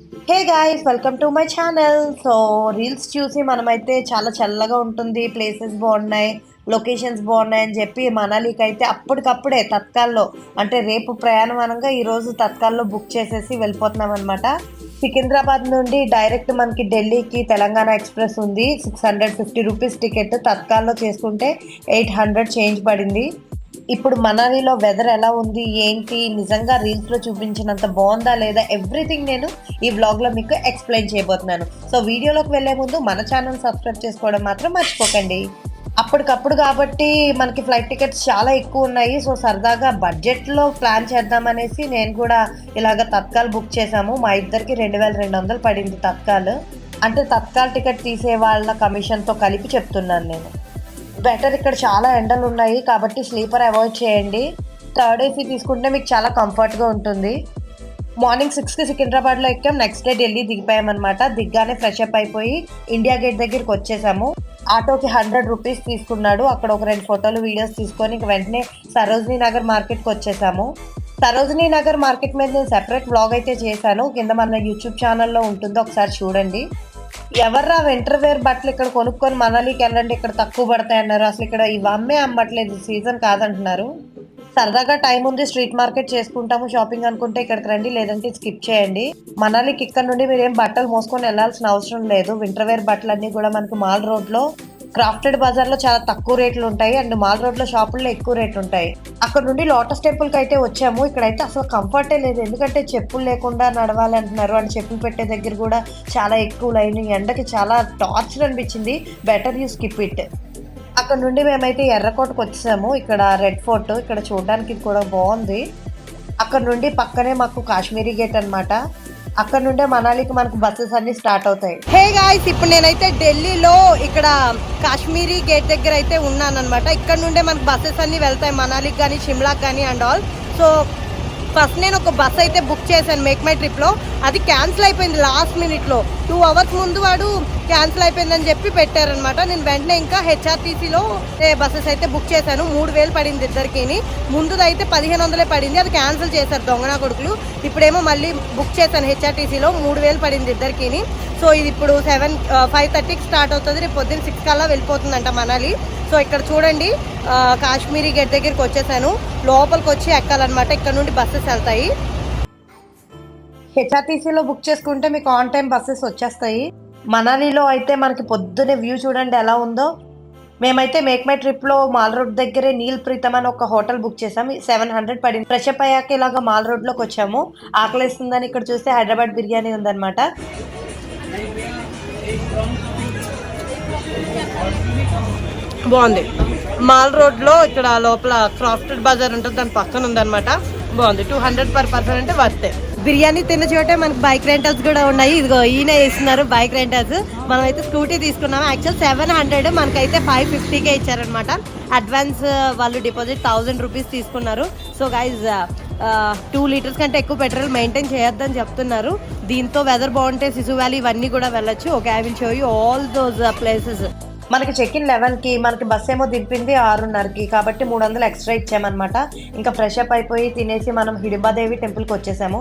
Hey guys welcome to my channel so reels చూసి మనమైతే చాలా చల్లగా ఉంటుంది ప్లేసెస్ బాగున్నాయి లొకేషన్స్ బాగున్నాయి అని చెప్పి మనాలికి అయితే అప్పటికప్పుడే తత్కాల్లో అంటే రేపు ప్రయాణం అనగా ఈరోజు తత్కాల్లో బుక్ చేసేసి వెళ్ళిపోతున్నాం అనమాట సికింద్రాబాద్ నుండి డైరెక్ట్ మనకి ఢిల్లీకి తెలంగాణ ఎక్స్ప్రెస్ ఉంది. Six hundred fifty rupees ticket తత్కాల్లో చేసుకుంటే ఎయిట్ హండ్రెడ్ చేంజ్ పడింది. ఇప్పుడు మనాలిలో వెదర్ ఎలా ఉంది ఏంటి నిజంగా రీల్స్లో చూపించినంత బాగుందా లేదా ఎవ్రీథింగ్ నేను ఈ వ్లాగ్లో మీకు ఎక్స్ప్లెయిన్ చేయబోతున్నాను. సో వీడియోలోకి వెళ్ళే ముందు మన ఛానల్ సబ్స్క్రైబ్ చేసుకోవడం మాత్రం మర్చిపోకండి. అప్పటికప్పుడు కాబట్టి మనకి ఫ్లైట్ టికెట్స్ చాలా ఎక్కువ ఉన్నాయి. సో సరదాగా బడ్జెట్లో ప్లాన్ చేద్దామనేసి నేను కూడా ఇలాగ తత్కాల్ బుక్ చేశాము. మా ఇద్దరికి రెండు వేల రెండు వందలు పడింది తత్కాల్. అంటే తత్కాల్ టికెట్ తీసే వాళ్ళ కమిషన్తో కలిపి చెప్తున్నాను నేను. బెటర్ ఇక్కడ చాలా ఎండలు ఉన్నాయి కాబట్టి స్లీపర్ అవాయిడ్ చేయండి. థర్డ్ ఏసీ తీసుకుంటే మీకు చాలా కంఫర్ట్గా ఉంటుంది. మార్నింగ్ సిక్స్కి సికింద్రాబాద్లో ఎక్కాం. నెక్స్ట్ డే ఢిల్లీ దిగిపోయామన్నమాట దిగ్గానే ఫ్రెష్ అప్ అయిపోయి ఇండియా గేట్ దగ్గరికి వచ్చేసాము. ఆటోకి హండ్రెడ్ రూపీస్ తీసుకున్నాడు. అక్కడ ఒక రెండు ఫోటోలు వీడియోస్ తీసుకొని ఇంక వెంటనే సరోజినీ నగర్ మార్కెట్కి వచ్చేసాము. సరోజినీ నగర్ మార్కెట్ మీద నేను సెపరేట్ బ్లాగ్ అయితే చేశాను. కింద మన యూట్యూబ్ ఛానల్లో ఉంటుందో. ఒకసారి చూడండి. ఎవర్రా వింటర్ వేర్ బట్టలు ఇక్కడ కొనుక్కొని మనాలికి వెళ్ళండి ఇక్కడ తక్కువ పడతాయి అన్నారు. అసలు ఇక్కడ ఇవమ్మే అమ్మట్లేదు సీజన్ కాదంటున్నారు. సరదాగా టైం ఉంది స్ట్రీట్ మార్కెట్ చేసుకుంటాము షాపింగ్ అనుకుంటే ఇక్కడికి రండి లేదంటే స్కిప్ చేయండి. మనాలికి ఇక్కడ నుండి మీరు ఏం బట్టలు మోసుకొని వెళ్ళాల్సిన అవసరం లేదు. వింటర్ వేర్ బట్టలు అన్నీ కూడా మనకి మాల్ రోడ్లో క్రాఫ్టెడ్ బజార్లో చాలా తక్కువ రేట్లు ఉంటాయి అండ్ మాల్ రోడ్లో షాపుల్లో ఎక్కువ రేట్లు ఉంటాయి. అక్కడ నుండి లోటస్ టెంపుల్కి అయితే వచ్చాము. ఇక్కడైతే అసలు కంఫర్టే లేదు. ఎందుకంటే చెప్పులు లేకుండా నడవాలి అంటున్నారు. అండ్ చెప్పులు పెట్టే దగ్గర కూడా చాలా ఎక్కువ లైన్ ఎండకి చాలా టార్చర్ అనిపించింది. Better you skip it. అక్కడ నుండి మేమైతే ఎర్రకోటకు వచ్చేసాము ఇక్కడ రెడ్ ఫోర్ట్. ఇక్కడ చూడడానికి కూడా బాగుంది. అక్కడ నుండి పక్కనే మాకు కాశ్మీరీ గేట్ అన్నమాట. అక్కడ నుండే మనాలికి మనకు బస్సెస్ అన్ని స్టార్ట్ అవుతాయి. హే గాయస్ ఇప్పుడు నేనైతే ఢిల్లీలో ఇక్కడ కాశ్మీరీ గేట్ దగ్గర అయితే ఉన్నాను అనమాట ఇక్కడ నుండే మనకు బస్సెస్ అన్ని వెళ్తాయి మనాలికి కానీ షిమ్లాకి కానీ అండ్ ఆల్ సో ఫస్ట్ నేను ఒక బస్ అయితే బుక్ చేశాను మేక్ మై ట్రిప్లో అది క్యాన్సిల్ అయిపోయింది లాస్ట్ మినిట్లో టూ అవర్స్ ముందు వాడు క్యాన్సిల్ అయిపోయిందని చెప్పి పెట్టారనమాట నేను వెంటనే ఇంకా హెచ్ఆర్టీసీలో బస్సెస్ అయితే బుక్ చేశాను. మూడు వేలు పడింది ఇద్దరికి ముందుది అయితే పదిహేను వందలే పడింది. అది క్యాన్సిల్ చేశారు దొంగనా కొడుకులు. ఇప్పుడేమో మళ్ళీ బుక్ చేశాను హెచ్ఆర్టీసీలో మూడు వేలు పడింది ఇద్దరికి సో ఇది ఇప్పుడు సెవెన్ ఫైవ్ థర్టీకి స్టార్ట్ అవుతుంది. రేపు పొద్దున్న సిక్స్ కల్లా వెళ్ళిపోతుందంట మనాలి. సో ఇక్కడ చూడండి కాశ్మీరీ గేట్ దగ్గరికి వచ్చేసాను. లోపలికి వచ్చి ఎక్కాలన్నమాట. ఇక్కడ నుండి బస్సెస్ వెళ్తాయి. హెచ్ఆర్టీసీలో బుక్ చేసుకుంటే మీకు ఆన్ టైం బస్సెస్ వచ్చేస్తాయి. మనాలిలో అయితే మనకి పొద్దునే వ్యూ చూడండి ఎలా ఉందో. మేమైతే మేక్ మై ట్రిప్లో మాల్ రోడ్ దగ్గరే నీల్ ప్రీతం అని ఒక హోటల్ బుక్ చేసాం సెవెన్ హండ్రెడ్ పడింది. ఫ్రెష్ అప్ అయ్యాక ఇలాగ మాల్ రోడ్లోకి వచ్చాము. ఆకలిస్తుందని ఇక్కడ చూస్తే హైదరాబాద్ బిర్యానీ ఉందన్నమాట. బాగుంది. మాల్ రోడ్లో ఇక్కడ లోపల క్రాఫ్టెడ్ బజార్ ఉంటుంది దాని పక్కన ఉందన్నమాట. బాగుంది. టూ హండ్రెడ్ పర్ పర్సన్ అంటే వర్తే బిర్యానీ తిన్న చోటే మనకి బైక్ రెంటల్స్ కూడా ఉన్నాయి. ఇదిగో ఈయన వేస్తున్నారు బైక్ రెంటల్స్ మనం అయితే స్కూటీ తీసుకున్నాం యాక్చువల్ సెవెన్ హండ్రెడ్ మనకైతే ఫైవ్ ఫిఫ్టీకే ఇచ్చారనమాట అడ్వాన్స్ వాళ్ళు డిపాజిట్ థౌజండ్ రూపీస్ తీసుకున్నారు. సో గైజ్ టూ లీటర్స్ కంటే ఎక్కువ పెట్రోల్ మెయింటైన్ చేయొద్దని చెప్తున్నారు. దీంతో వెదర్ బాగుంటే శిశు వ్యాలీ ఇవన్నీ కూడా వెళ్ళొచ్చు. Okay I will show you all those places మనకి చెక్ ఇన్ లెవెన్కి మనకి బస్ ఏమో దింపింది ఆరున్నరకి. కాబట్టి మూడు వందలు ఎక్స్ట్రా ఇచ్చామన్నమాట. ఇంకా ఫ్రెష్ అప్ అయిపోయి తినేసి మనం హిడిబాదేవి టెంపుల్కి వచ్చేసాము.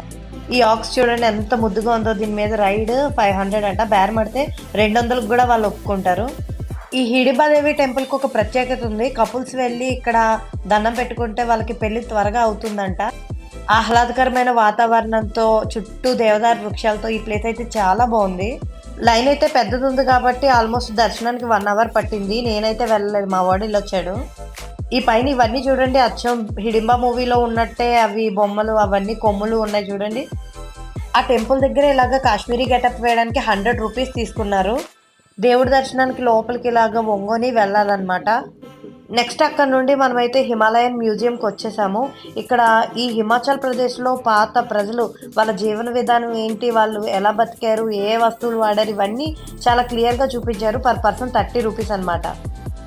ఈ ఆక్స్ చూడండి ఎంత ముద్దుగా ఉందో దీని మీద రైడ్ ఫైవ్ హండ్రెడ్ అంట. బేర్ పడితే రెండు వందలకు కూడా వాళ్ళు ఒప్పుకుంటారు. ఈ హిడిబాదేవి టెంపుల్కి ఒక ప్రత్యేకత ఉంది. కపుల్స్ వెళ్ళి ఇక్కడ దండం పెట్టుకుంటే వాళ్ళకి పెళ్ళి త్వరగా అవుతుందంట. ఆహ్లాదకరమైన వాతావరణంతో చుట్టూ దేవదారు వృక్షాలతో ఈ ప్లేస్ అయితే చాలా బాగుంది. లైన్ అయితే పెద్దది ఉంది కాబట్టి ఆల్మోస్ట్ దర్శనానికి వన్ అవర్ పట్టింది. నేనైతే వెళ్ళలేదు. మా వాడు ఇల్లు వచ్చాడు ఈ పైన ఇవన్నీ చూడండి. అచ్చం హిడింబా మూవీలో ఉన్నట్టే అవి బొమ్మలు అవన్నీ కొమ్ములు ఉన్నాయి చూడండి. ఆ టెంపుల్ దగ్గర ఇలాగ కాశ్మీరీ గెటప్ వేయడానికి హండ్రెడ్ రూపీస్ తీసుకున్నారు. దేవుడి దర్శనానికి లోపలికి ఇలాగ ఒంగోని వెళ్ళాలన్నమాట. నెక్స్ట్ అక్కడ నుండి మనమైతే హిమాలయన్ మ్యూజియంకి వచ్చేసాము. ఇక్కడ ఈ హిమాచల్ ప్రదేశ్లో పాత ప్రజలు వాళ్ళ జీవన విధానం ఏంటి వాళ్ళు ఎలా బతికారు ఏ వస్తువులు వాడారు ఇవన్నీ చాలా క్లియర్గా చూపించారు పర్ పర్సన్ థర్టీ రూపీస్ అనమాట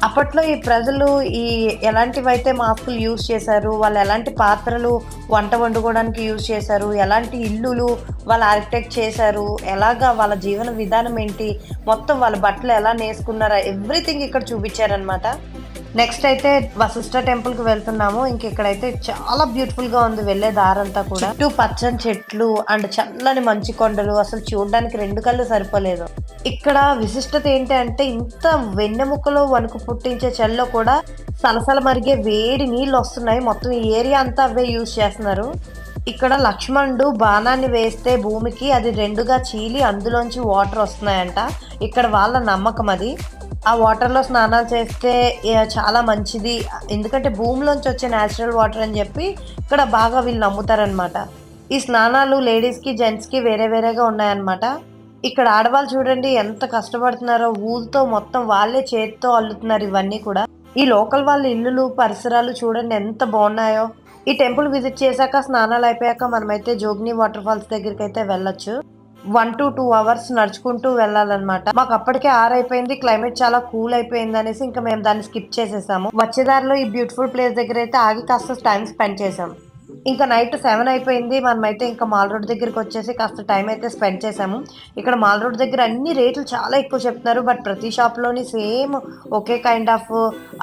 అప్పట్లో ఈ ప్రజలు ఈ ఎలాంటివైతే మాస్కులు యూజ్ చేశారు వాళ్ళు ఎలాంటి పాత్రలు వంట వండుకోవడానికి యూజ్ చేశారు ఎలాంటి ఇల్లులు వాళ్ళు ఆర్కిటెక్ట్ చేశారు ఎలాగా వాళ్ళ జీవన విధానం ఏంటి మొత్తం వాళ్ళ బట్టలు ఎలా నేసుకున్నారా ఎవ్రీథింగ్ ఇక్కడ చూపించారనమాట నెక్స్ట్ అయితే వశిష్ఠ టెంపుల్కి వెళ్తున్నాము. ఇంక ఇక్కడైతే చాలా బ్యూటిఫుల్గా ఉంది వెళ్ళే దారంతా కూడా. చుట్టూ పచ్చని చెట్లు అండ్ చల్లని మంచి కొండలు. అసలు చూడడానికి రెండు కళ్ళు సరిపోలేదు. ఇక్కడ విశిష్టత ఏంటి అంటే ఇంత వెన్నెముకలో వణుకు పుట్టించే చల్లో కూడా సలసల మరిగే వేడి నీళ్ళు వస్తున్నాయి. మొత్తం ఈ ఏరియా అంతా అవే యూజ్ చేస్తున్నారు. ఇక్కడ లక్ష్మణుడు బాణాన్ని వేస్తే భూమికి అది రెండుగా చీలి అందులోంచి వాటర్ వస్తున్నాయంట. ఇక్కడ వాళ్ళ నమ్మకం అది. ఆ వాటర్లో స్నానాలు చేస్తే చాలా మంచిది. ఎందుకంటే భూమిలోంచి వచ్చే న్యాచురల్ వాటర్ అని చెప్పి ఇక్కడ బాగా వీళ్ళు నమ్ముతారనమాట ఈ స్నానాలు లేడీస్కి జెంట్స్కి వేరే వేరేగా ఉన్నాయన్నమాట. ఇక్కడ ఆడవాళ్ళు చూడండి ఎంత కష్టపడుతున్నారో ఊళ్ళతో మొత్తం వాళ్ళే చేతితో అల్లుతున్నారు ఇవన్నీ కూడా. ఈ లోకల్ వాళ్ళ ఇల్లులు పరిసరాలు చూడండి ఎంత బాగున్నాయో. ఈ టెంపుల్ విజిట్ చేశాక స్నానాలు అయిపోయాక మనమైతే జోగ్ని వాటర్ ఫాల్స్ దగ్గరికి అయితే వెళ్ళొచ్చు. వన్ టు టూ అవర్స్ నడుచుకుంటూ వెళ్ళాలన్నమాట. మాకు అప్పటికే ఆరైపోయింది క్లైమేట్ చాలా కూల్ అయిపోయింది అనేసి ఇంకా మేము దాన్ని స్కిప్ చేసేసాము. వచ్చేదారిలో ఈ బ్యూటిఫుల్ ప్లేస్ దగ్గర అయితే ఆగి కాస్త టైం స్పెండ్ చేసాం. ఇంకా నైట్ సెవెన్ అయిపోయింది. మనమైతే ఇంకా మాల్ రోడ్ దగ్గరికి వచ్చేసి కాస్త టైం అయితే స్పెండ్ చేసాము. ఇక్కడ మాల్ రోడ్ దగ్గర అన్ని రేట్లు చాలా ఎక్కువ చెప్తున్నారు. బట్ ప్రతి షాప్లోని సేమ్ ఒకే కైండ్ ఆఫ్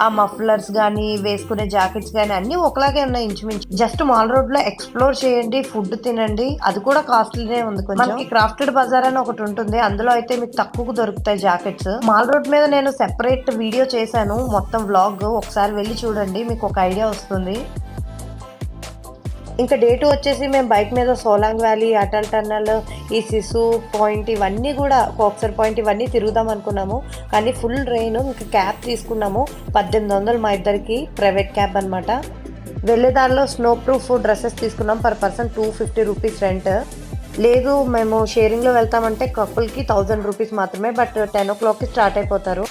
ఆ మఫ్లర్స్ కానీ వేసుకునే జాకెట్స్ కానీ అన్నీ ఒకలాగే ఉన్నాయి ఇంచుమించు. జస్ట్ మాల్ రోడ్లో ఎక్స్ప్లోర్ చేయండి ఫుడ్ తినండి. అది కూడా కాస్ట్లీనే ఉంది కొంచెం. మనకి క్రాఫ్టెడ్ బజార్ అని ఒకటి ఉంటుంది. అందులో అయితే మీకు తక్కువకు దొరుకుతాయి జాకెట్స్ మాల్ రోడ్ మీద నేను సెపరేట్ వీడియో చేశాను. మొత్తం వ్లాగ్ ఒకసారి వెళ్ళి చూడండి. మీకు ఒక ఐడియా వస్తుంది. ఇంకా డే టూ వచ్చేసి మేము బైక్ మీద సోలాంగ్ వ్యాలీ అటల్ టన్నల్ ఈ సిసు పాయింట్ ఇవన్నీ కూడా కోక్సర్ పాయింట్ ఇవన్నీ తిరుగుదాం అనుకున్నాము. కానీ ఫుల్ రెయిన్ ఇంకా క్యాబ్ తీసుకున్నాము. పద్దెనిమిది వందలు మా ఇద్దరికి ప్రైవేట్ క్యాబ్ అనమాట వెళ్ళే దారిలో స్నో ప్రూఫ్ డ్రెస్సెస్ తీసుకున్నాం. Per person two fifty rupees rent. లేదు మేము షేరింగ్లో వెళ్తామంటే కపుల్కి థౌజండ్ రూపీస్ మాత్రమే బట్ టెన్ ఓ క్లాక్కి స్టార్ట్ అయిపోతారు.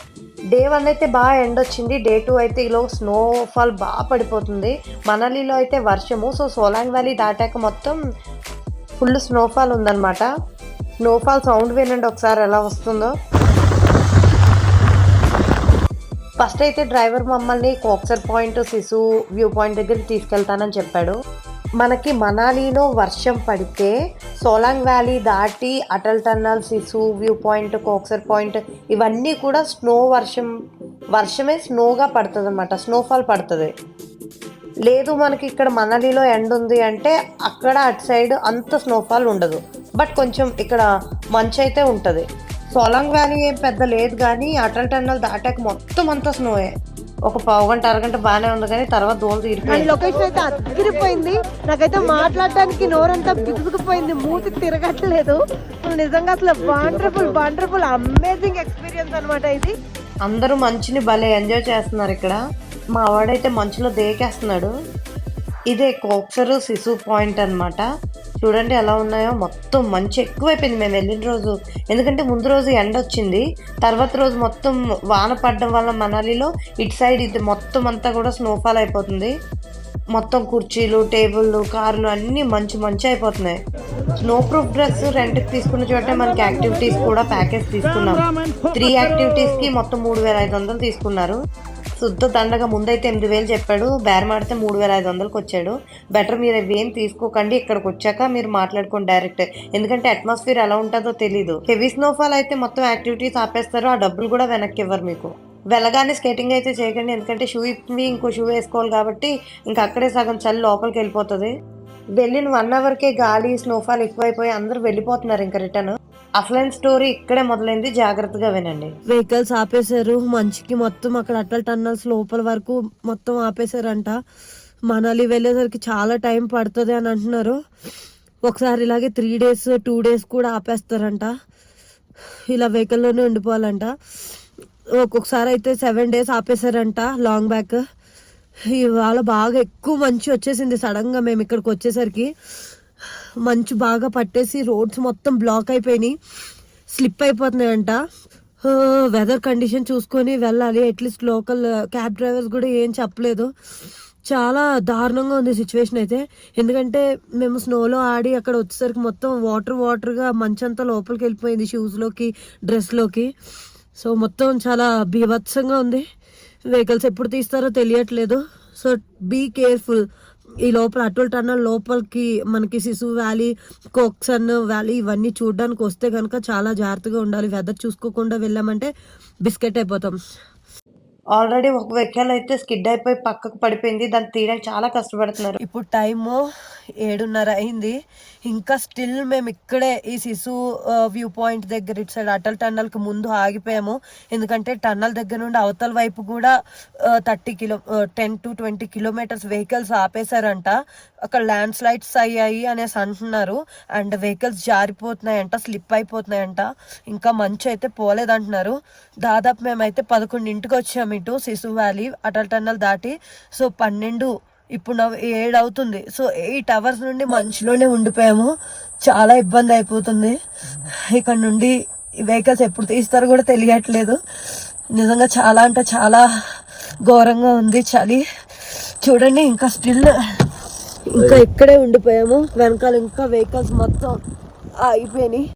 డే వన్ అయితే బాగా ఎండ వచ్చింది. డే టూ అయితే ఇలా స్నోఫాల్ బాగా పడిపోతుంది. మనాలిలో అయితే వర్షము. సో సోలాంగ్ వ్యాలీ దాటాక మొత్తం ఫుల్ స్నోఫాల్ ఉందన్నమాట. స్నోఫాల్ సౌండ్ వినండి ఒకసారి ఎలా వస్తుందో. ఫస్ట్ అయితే డ్రైవర్ మమ్మల్ని Koksar point Sissu view point దగ్గరికి తీసుకెళ్తానని చెప్పాడు. మనకి మనాలిలో వర్షం పడితే సోలాంగ్ వ్యాలీ దాటి Atal tunnel Sissu view point Koksar point ఇవన్నీ కూడా స్నో వర్షం వర్షమే స్నోగా పడుతుంది అనమాట స్నోఫాల్ పడుతుంది. లేదు మనకి ఇక్కడ మనాలిలో ఎండ్ ఉంది అంటే అక్కడ అటు సైడ్ అంత స్నోఫాల్ ఉండదు. బట్ కొంచెం ఇక్కడ మంచు అయితే ఉంటుంది. సోలాంగ్ వ్యాలీ ఏం పెద్ద లేదు కానీ అటల్ టన్నల్ దాటాక మొత్తం అంతా స్నోయే. ఒక పావు గంట అరగంట బాగానే ఉంది కానీ తర్వాత దోలు అండ్ తీరిపోయింది లొకేషన్ అయితే అదిరిపోయింది నాకైతే మాట్లాడడానికి నోరంతా బిగుసుకుపోయింది. మూతి తిరగట్లేదు. నిజంగా అసలు వండర్ఫుల్ వండర్ఫుల్ అమేజింగ్ ఎక్స్పీరియన్స్ అన్నమాట ఇది. అందరూ మంచుని భలే ఎంజాయ్ చేస్తున్నారు ఇక్కడ. మా వాడైతే మంచులో దేకేస్తున్నాడు. ఇదే కోక్సరు శిశు పాయింట్ అన్నమాట. చూడండి ఎలా ఉన్నాయో. మొత్తం మంచి ఎక్కువైపోయింది మేము వెళ్ళిన రోజు. ఎందుకంటే ముందు రోజు ఎండ వచ్చింది. తర్వాత రోజు మొత్తం వాన పడడం వల్ల మనాలిలో ఇటు సైడ్ ఇది మొత్తం అంతా కూడా స్నోఫాల్ అయిపోతుంది. మొత్తం కుర్చీలు టేబుల్లు కార్లు అన్నీ మంచి మంచి అయిపోతున్నాయి. స్నో ప్రూఫ్ డ్రెస్ రెంట్కి తీసుకున్న చోట మనకి యాక్టివిటీస్ కూడా ప్యాకేజ్ తీసుకున్నాం. త్రీ యాక్టివిటీస్కి మొత్తం మూడు వేల ఐదు వందలు తీసుకున్నారు. శుద్ధ దండగా ముందైతే ఎనిమిది వేలు చెప్పాడు బేరమాడితే మూడు వేల ఐదు వందలకి వచ్చాడు. బెటర్ మీరు ఏం తీసుకోకండి ఇక్కడికి వచ్చాక మీరు మాట్లాడుకోండి డైరెక్ట్. ఎందుకంటే అట్మాస్ఫియర్ ఎలా ఉంటుందో తెలీదు. హెవీ స్నోఫాల్ అయితే మొత్తం యాక్టివిటీస్ ఆపేస్తారు ఆ డబ్బులు కూడా వెనక్కి ఇవ్వరు మీకు. వెళ్ళగానే స్కేటింగ్ అయితే చేయకండి ఎందుకంటే షూ ఇప్పి ఇంకో షూ వేసుకోవాలి కాబట్టి ఇంకా అక్కడే సగం చలి లోపలికి వెళ్ళిపోతుంది. వెళ్ళిన వన్ అవర్కే గాలి స్నోఫాల్ ఎక్కువైపోయి అందరూ వెళ్ళిపోతున్నారు ఇంకా రిటర్న్. అసలైన స్టోరీ ఇక్కడే మొదలైంది. జాగ్రత్తగా వినండి. వెహికల్స్ ఆపేశారు. మంచికి మొత్తం అక్కడ అటల్ టన్నల్స్ లోపల వరకు మొత్తం ఆపేశారంట. మనాలి వెళ్ళేసరికి చాలా టైం పడుతుంది అని అంటున్నారు. ఒకసారి ఇలాగే త్రీ డేస్ టూ డేస్ కూడా ఆపేస్తారంట. ఇలా వెహికల్లోనే ఉండిపోవాలంట. ఒక్కొక్కసారి అయితే సెవెన్ డేస్ ఆపేశారంట లాంగ్ బ్యాక్. ఇవాళ బాగా ఎక్కువ మంచి వచ్చేసింది సడన్గా మేము ఇక్కడికి వచ్చేసరికి. మంచు బాగా పట్టేసి రోడ్స్ మొత్తం బ్లాక్ అయిపోయినాయి. స్లిప్ అయిపోతున్నాయంట. వెదర్ కండిషన్ చూసుకొని వెళ్ళాలి. అట్లీస్ట్ లోకల్ క్యాబ్ డ్రైవర్స్ కూడా ఏం చెప్పలేదు. చాలా దారుణంగా ఉంది సిచ్యువేషన్ అయితే. ఎందుకంటే మేము స్నోలో ఆడి అక్కడ వచ్చేసరికి మొత్తం వాటర్ వాటర్గా మంచంతా లోపలికి వెళ్ళిపోయింది షూస్లోకి డ్రెస్లోకి సో మొత్తం చాలా బీభత్సంగా ఉంది. వెహికల్స్ ఎప్పుడు తీస్తారో తెలియట్లేదు. సో బీ కేర్ఫుల్ ఈ లోపల అటల్ టన్నల్ లోపలికి మనకి శిశు వ్యాలీ కోక్సన్ వ్యాలీ ఇవన్నీ చూడడానికి వస్తే కనుక చాలా జాగ్రత్తగా ఉండాలి. వెదర్ చూసుకోకుండా వెళ్ళామంటే బిస్కెట్ అయిపోతాం. ఆల్రెడీ ఒక వెహికల్ అయితే స్కిడ్ అయిపోయి పక్కకు పడిపోయింది. దాన్ని తీయడానికి చాలా కష్టపడుతున్నారు. ఇప్పుడు టైము ఏడున్నర అయింది. ఇంకా స్టిల్ మేము ఇక్కడే ఈ శిశు వ్యూ పాయింట్ దగ్గర ఇటు సైడ్ అటల్ టన్నల్కి ముందు ఆగిపోయాము. ఎందుకంటే టన్నల్ దగ్గర నుండి అవతల వైపు కూడా thirty kilo ten to twenty kilometres vehicles ఆపేశారంట. అక్కడ ల్యాండ్ స్లైడ్స్ అయ్యాయి అనేసి అంటున్నారు. అండ్ వెహికల్స్ జారిపోతున్నాయంట స్లిప్ అయిపోతున్నాయంట. ఇంకా మంచి అయితే పోలేదంటున్నారు. దాదాపు మేమైతే పదకొండింటికి వచ్చాము ఇటు శిశు వ్యాలీ అటల్ టన్నల్ దాటి సో పన్నెండు ఇప్పుడు నవ్వు ఏడు అవుతుంది సో ఎయిట్ అవర్స్ నుండి మంచులోనే ఉండిపోయాము. చాలా ఇబ్బంది అయిపోతుంది. ఇక్కడ నుండి వెహికల్స్ ఎప్పుడు తీస్తారో కూడా తెలియట్లేదు. నిజంగా చాలా అంటే చాలా ఘోరంగా ఉంది చలి. చూడండి ఇంకా స్టిల్ ఇంకా ఇక్కడే ఉండిపోయాము. వెనకాల ఇంకా వెహికల్స్ మొత్తం అయిపోయినాయి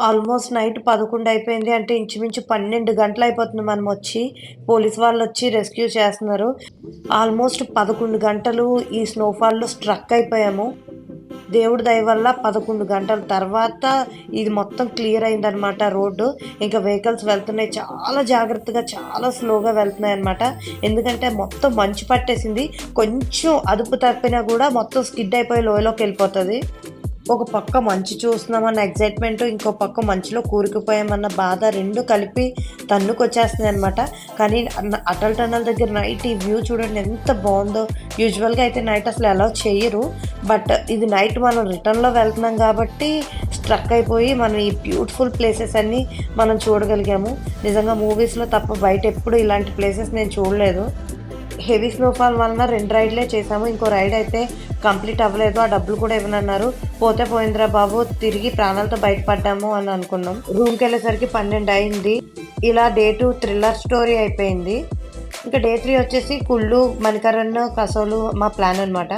ఆల్మోస్ట్ నైట్ పదకొండు అయిపోయింది అంటే ఇంచుమించు పన్నెండు గంటలు అయిపోతుంది మనం వచ్చి. పోలీస్ వాళ్ళు వచ్చి రెస్క్యూ చేస్తున్నారు. ఆల్మోస్ట్ పదకొండు గంటలు ఈ స్నోఫాల్లో స్ట్రక్ అయిపోయాము. దేవుడి దయ వల్ల పదకొండు గంటల. తర్వాత ఇది మొత్తం క్లియర్ అయిందనమాట రోడ్డు. ఇంకా వెహికల్స్ వెళ్తున్నాయి. చాలా జాగ్రత్తగా చాలా స్లోగా వెళ్తున్నాయి అనమాట ఎందుకంటే మొత్తం మంచు పట్టేసింది. కొంచెం అదుపు తప్పినా కూడా మొత్తం స్కిడ్ అయిపోయి లోయలోకి వెళ్ళిపోతుంది. ఒక పక్క మంచి చూస్తున్నామన్న ఎగ్జైట్మెంట్ ఇంకో పక్క మంచులో కూరుకుపోయామన్న బాధ రెండు కలిపి తన్నుకొచ్చేస్తుంది అనమాట కానీ అటల్ టనల్ దగ్గర నైట్ ఈ వ్యూ చూడండి ఎంత బాగుందో. యూజువల్గా అయితే నైట్ అసలు అలౌ చేయరు. బట్ ఇది నైట్ మనం రిటర్న్లో వెళ్తున్నాం కాబట్టి స్ట్రక్ అయిపోయి మనం ఈ బ్యూటిఫుల్ ప్లేసెస్ అన్నీ మనం చూడగలిగాము. నిజంగా మూవీస్లో తప్ప బయట ఎప్పుడు ఇలాంటి ప్లేసెస్ నేను చూడలేదు. హెవీ స్నోఫాల్ వలన రెండు రైడ్లే చేసాము ఇంకో రైడ్ అయితే కంప్లీట్ అవ్వలేదు. ఆ డబ్బులు కూడా ఇవ్వనన్నారు పోతే పోయిందిరా బాబు తిరిగి ప్రాణాలతో బయటపడ్డాము అని అనుకున్నాం. రూమ్కి వెళ్ళేసరికి పన్నెండు అయింది. ఇలా డే టూ థ్రిల్లర్ స్టోరీ అయిపోయింది. ఇంకా డే త్రీ వచ్చేసి కుళ్ళు మణికరణ్ కసోలు మా ప్లాన్ అన్నమాట.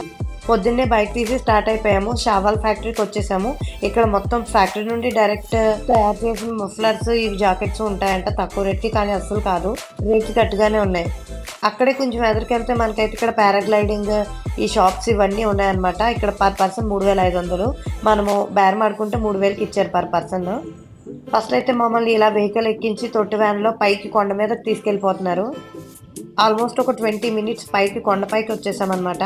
పొద్దున్నే బైక్ తీసి స్టార్ట్ అయిపోయాము. షావాల్ ఫ్యాక్టరీకి వచ్చేసాము. ఇక్కడ మొత్తం ఫ్యాక్టరీ నుండి డైరెక్ట్ తయారు చేసిన మఫ్లర్స్ ఈ జాకెట్స్ ఉంటాయంట తక్కువ రేట్కి కానీ అస్సలు కాదు. రేట్కి కట్టుగానే ఉన్నాయి. అక్కడే కొంచెం ఎదురుకెళ్తే మనకైతే ఇక్కడ పారాగ్లైడింగ్ ఈ షాప్స్ ఇవన్నీ ఉన్నాయన్నమాట. ఇక్కడ పర్ పర్సన్ మూడు వేల ఐదు వందలు. మనము బేరం ఆడుకుంటే మూడు వేలకి ఇచ్చారు పర్ పర్సన్. ఫస్ట్ అయితే మమ్మల్ని ఇలా వెహికల్ ఎక్కించి తొట్టి వ్యాన్లో పైకి కొండ మీద తీసుకెళ్ళిపోతున్నారు. ఆల్మోస్ట్ ఒక ట్వంటీ మినిట్స్ పైకి కొండపైకి వచ్చేసామన్నమాట.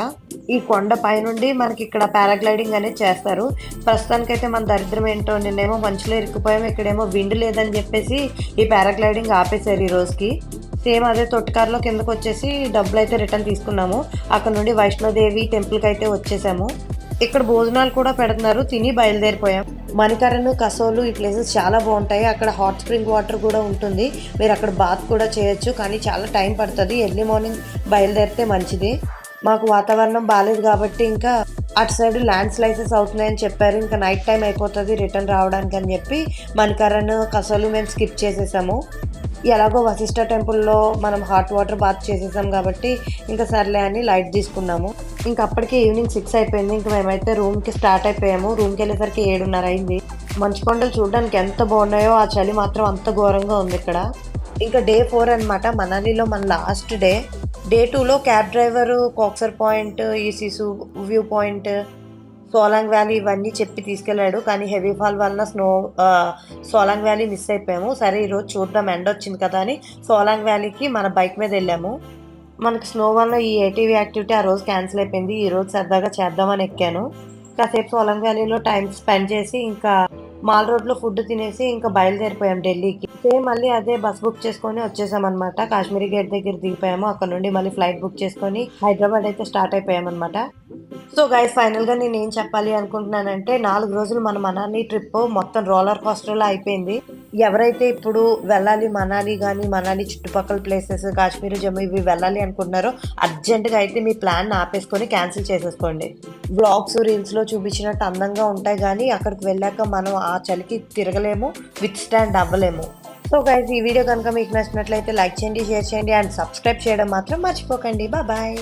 ఈ కొండ పై నుండి మనకి ఇక్కడ పారాగ్లైడింగ్ అనేది చేస్తారు. ప్రస్తుతానికైతే మన దరిద్రం ఏంటో నిన్నేమో మంచులో ఇరుక్కుపోయాము ఇక్కడేమో విండ్ లేదని చెప్పేసి ఈ పారాగ్లైడింగ్ ఆపేశారు ఈ రోజుకి. సేమ్ అదే తొట్టికారులో కిందకు వచ్చేసి డబ్బులు అయితే రిటర్న్ తీసుకున్నాము. అక్కడ నుండి వైష్ణోదేవి టెంపుల్కి అయితే వచ్చేసాము. ఇక్కడ భోజనాలు కూడా పెడుతున్నారు. తిని బయలుదేరిపోయాం. మణికరణ్ కసోలు ఈ ప్లేసెస్ చాలా బాగుంటాయి. అక్కడ హాట్ స్ప్రింగ్ వాటర్ కూడా ఉంటుంది. మీరు అక్కడ బాత్ కూడా చేయొచ్చు. కానీ చాలా టైం పడుతుంది. ఎర్లీ మార్నింగ్ బయలుదేరితే మంచిది. మాకు వాతావరణం బాగాలేదు కాబట్టి ఇంకా అటు సైడ్ ల్యాండ్ స్లైసెస్ అవుతున్నాయని చెప్పారు. ఇంకా నైట్ టైం అయిపోతుంది రిటర్న్ రావడానికి అని చెప్పి మణికరణ్ కసోలు మేము స్కిప్ చేసేసాము. ఎలాగో వశిష్ఠ టెంపుల్లో మనం హాట్ వాటర్ బాత్ చేసేసాం కాబట్టి ఇంకా సర్లే అని లైట్ తీసుకున్నాము. ఇంకా అప్పటికే ఈవినింగ్ సిక్స్ అయిపోయింది. ఇంకా మేమైతే రూమ్కి స్టార్ట్ అయిపోయాము. రూమ్కి వెళ్ళేసరికి ఏడున్నర అయింది. మంచు కొండలు చూడడానికి ఎంత బాగున్నాయో ఆ చలి మాత్రం అంత ఘోరంగా ఉంది ఇక్కడ. ఇంకా డే ఫోర్ అనమాట మనాలిలో మన లాస్ట్ డే. డే టూలో cab driver Koksar point ఈసీసు view point Solang valley ఇవన్నీ చెప్పి తీసుకెళ్ళాడు. కానీ హెవీ ఫాల్ వలన స్నో సోలాంగ్ వ్యాలీ మిస్ అయిపోయాము. సరే ఈరోజు చూద్దాం. ఎండ వచ్చింది కదా అని సోలాంగ్ వ్యాలీకి మన బైక్ మీద వెళ్ళాము. మనకి స్నో వల్ల ఈ ఏటీవీ యాక్టివిటీ ఆ రోజు క్యాన్సిల్ అయిపోయింది. ఈ రోజు సరదాగా చేద్దామని ఎక్కాను. కాసేపు సోలంగ్ వ్యాలీలో టైం స్పెండ్ చేసి ఇంకా మాల్ రోడ్లో ఫుడ్ తినేసి ఇంకా బయలుదేరిపోయాం ఢిల్లీకి. సేమ్ మళ్ళీ అదే బస్ బుక్ చేసుకొని వచ్చేసాం అనమాట కాశ్మీరీ గేట్ దగ్గర దిగిపోయాము. అక్కడ నుండి మళ్ళీ ఫ్లైట్ బుక్ చేసుకొని హైదరాబాద్ అయితే స్టార్ట్ అయిపోయాం అనమాట సో గైస్ ఫైనల్గా నేను ఏం చెప్పాలి అనుకుంటున్నానంటే నాలుగు రోజులు మన మనాలి ట్రిప్ మొత్తం రోలర్ కాస్టర్లో అయిపోయింది. ఎవరైతే ఇప్పుడు వెళ్ళాలి మనాలి కానీ మనాలి చుట్టుపక్కల ప్లేసెస్ కాశ్మీర్ జమ్మూ ఇవి వెళ్ళాలి అనుకుంటున్నారో అర్జెంటుగా అయితే మీ ప్లాన్ ఆపేసుకొని క్యాన్సిల్ చేసేసుకోండి. బ్లాగ్స్ రీల్స్లో చూపించినట్టు అందంగా ఉంటాయి కానీ అక్కడికి వెళ్ళాక మనం ఆ చలికి తిరగలేము విత్ స్టాండ్ అవ్వలేము. సో గైజ్ ఈ వీడియో కనుక మీకు నచ్చినట్లయితే లైక్ చేయండి షేర్ చేయండి అండ్ సబ్స్క్రైబ్ చేయడం మాత్రం మర్చిపోకండి. బాయ్